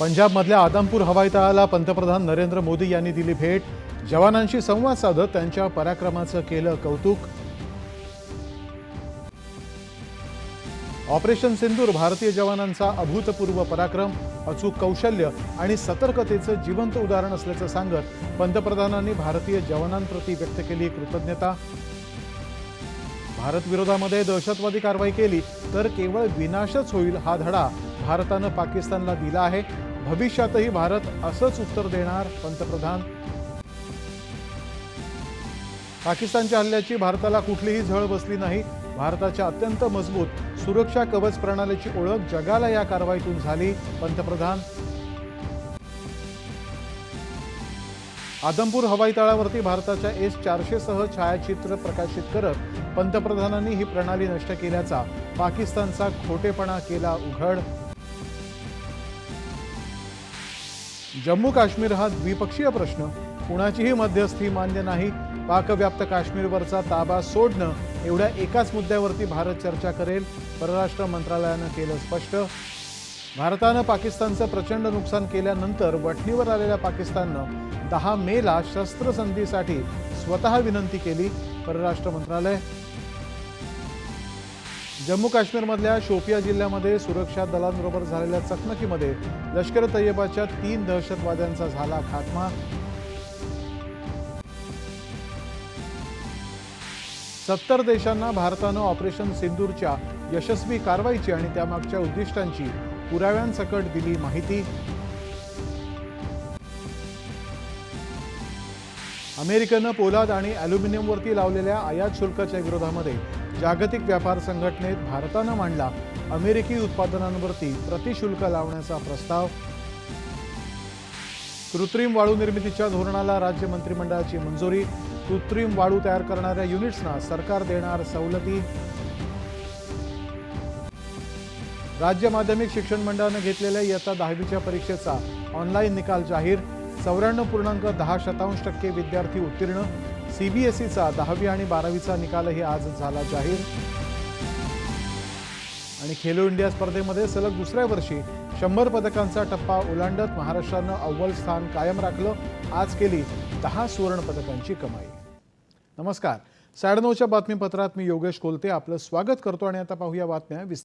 पंजाबमधल्या आदमपूर हवाई तळाला पंतप्रधान नरेंद्र मोदी यांनी दिली भेट. जवानांशी संवाद साधत त्यांच्या पराक्रमाचं केलं कौतुक. ऑपरेशन सिंदूर भारतीय जवानांचा अभूतपूर्व पराक्रम अचूक कौशल्य आणि सतर्कतेचं जिवंत उदाहरण असल्याचं सांगत पंतप्रधानांनी भारतीय जवानांप्रती व्यक्त केली कृतज्ञता. भारत विरोधामध्ये दहशतवादी कारवाई केली तर केवळ विनाशच होईल हा धडा. भारतानं पाकिस्तानला दिला आहे. भविष्यातही भारत असंच उत्तर देणार पंतप्रधान. पाकिस्तानच्या हल्ल्याची भारताला कुठलीही झळ बसली नाही. भारताच्या अत्यंत मजबूत सुरक्षा कवच प्रणालीची ओळख जगाला या कारवाईतून झाली पंतप्रधान. आदमपूर हवाई तळावरती भारताच्या एस चारशे सह छायाचित्र प्रकाशित करत पंतप्रधानांनी ही प्रणाली नष्ट केल्याचा पाकिस्तानचा खोटेपणा केला उघड. जम्मू काश्मीर हा द्विपक्षीय प्रश्न. कुणाचीही मध्यस्थी मान्य नाही. पाकव्याप्त काश्मीरवरचा ताबा सोडणं एवढ्या एकाच मुद्द्यावरती भारत चर्चा करेल परराष्ट्र मंत्रालयानं केलं स्पष्ट. भारतानं पाकिस्तानचं प्रचंड नुकसान केल्यानंतर वठणीवर आलेल्या पाकिस्ताननं दहा मेला शस्त्रसंधीसाठी स्वतः विनंती केली परराष्ट्र मंत्रालय. जम्मू काश्मीरमधल्या शोपिया जिल्ह्यामध्ये सुरक्षा दलांबरोबर झालेल्या चकमकीमध्ये लष्कर तय्यबाच्या तीन दहशतवाद्यांचा झाला खात्मा. सत्तर देशांना भारतानं ऑपरेशन सिंदूरच्या यशस्वी कारवाईची आणि त्यामागच्या उद्दिष्टांची पुराव्यांसकट दिली माहिती. अमेरिकेनं पोलाद आणि अॅल्युमिनियमवरती लावलेल्या आयात शुल्काच्या विरोधामध्ये जागतिक व्यापार संघटनेत भारतानं मांडला अमेरिकी उत्पादनांवरती प्रतिशुल्क लावण्याचा प्रस्ताव. कृत्रिम वाळू निर्मितीच्या धोरणाला राज्य मंत्रिमंडळाची मंजुरी. कृत्रिम वाळू तयार करणाऱ्या युनिट्सना सरकार देणार सवलती. राज्य माध्यमिक शिक्षण मंडळानं घेतलेल्या इयत्ता दहावीच्या परीक्षेचा ऑनलाईन निकाल जाहीर. चौऱ्याण्णव पूर्णांक दहा शतांश टक्के विद्यार्थी उत्तीर्ण. सीबीएसईचा दहावी आणि बारावीचा निकालही आज झाला जाहीर. आणि खेलो इंडिया स्पर्धेमध्ये सलग दुसऱ्या वर्षी शंभर पदकांचा टप्पा ओलांडत महाराष्ट्रानं अव्वल स्थान कायम राखलं आज केली दहा सुवर्ण पदकांची कमाई. नमस्कार. साडेनऊच्या बातमीपत्रात मी योगेश कोलते आपलं स्वागत करतो आणि आता पाहूया बातम्या